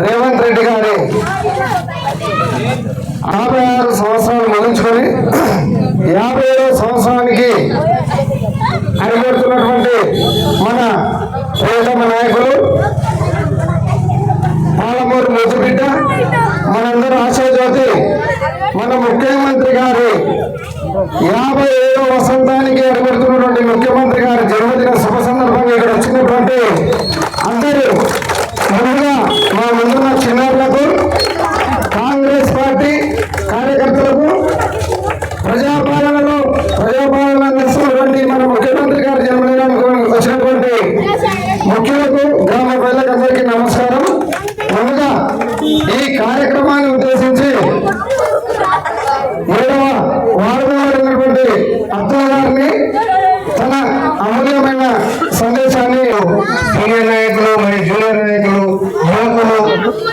రేవంత్ రెడ్డి గారి యాభై ఆరు సంవత్సరాలు మరణించుకొని యాభై ఏడవ సంవత్సరానికి కనబడుతున్నటువంటి మన ప్రియతమ నాయకులు పాలమూరు ముద్దుబిడ్డ మనందరూ ఆశయజ్యోతి మన ముఖ్యమంత్రి గారి యాభై ఏడవ వసంతానికి ఏర్పడుతున్నటువంటి ముఖ్యమంత్రి గారి జన్మదిన శుభ సందర్భంగా ప్రజాపాలన అందిస్తున్నటువంటి మన ముఖ్యమంత్రి గారి జన్మదినానికి వచ్చినటువంటి ముఖ్యులకు గ్రామ ప్రజలకు అందరికీ నమస్కారం. ముందుగా ఈ కార్యక్రమాన్ని ఉద్దేశించి ఏడవ వార్డులో ఉన్నటువంటి గారిని తన అమూల్యమైన సందేశాన్ని సీనియర్ నాయకులు మరి జూనియర్ నాయకులు యువకులు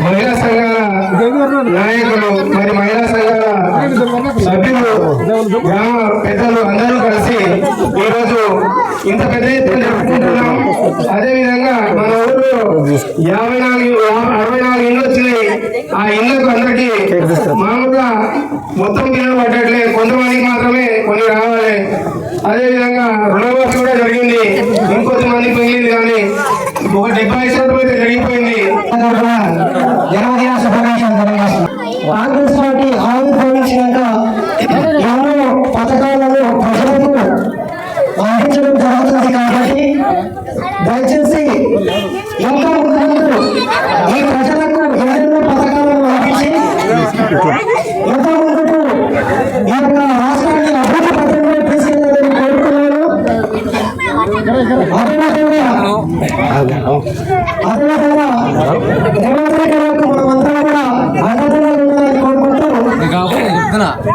మహిళా సంఘాల నాయకులు మరి మహిళా సంఘాల సభ్యులు గ్రామ పెద్దలు అందరూ కలిసి ఈరోజు ఇంత పెద్ద ఎత్తున జరుపుకుంటున్నాం అదే విధంగా మన ఊర్లో యాభై నాలుగు అరవై నాలుగు ఇండ్లు వచ్చినాయి ఆ ఇళ్ళకు అందరికి మామూలుగా మొత్తం పిల్లలు పట్టట్లే కొంతమందికి మాత్రమే కొన్ని రావాలి అదే విధంగా రుణమాఫీ కూడా జరిగింది ఇంకొంత మందికి మిగిలింది కానీ ఒక డెబ్బై శాతం అయితే జరిగిపోయింది జన్మదిన శుభాకాంక్షలు తెలియజేస్తున్నాం కాంగ్రెస్ పార్టీ ఆవిర్భవించినాక ఎన్నో పథకాలను ప్రజలకు అందించడం జరుగుతుంది కాబట్టి దయచేసి ఇంకా ముందు ఈ ప్రజలకు ఎన్నెన్నో పథకాలను అందించి ఇంకా ముందుకు ఈ యొక్క రాష్ట్రాన్ని అభివృద్ధి పథకంలో తీసుకెళ్ళాలని కోరుకున్నాను. అదేవిధంగా అదేవిధంగా 真的。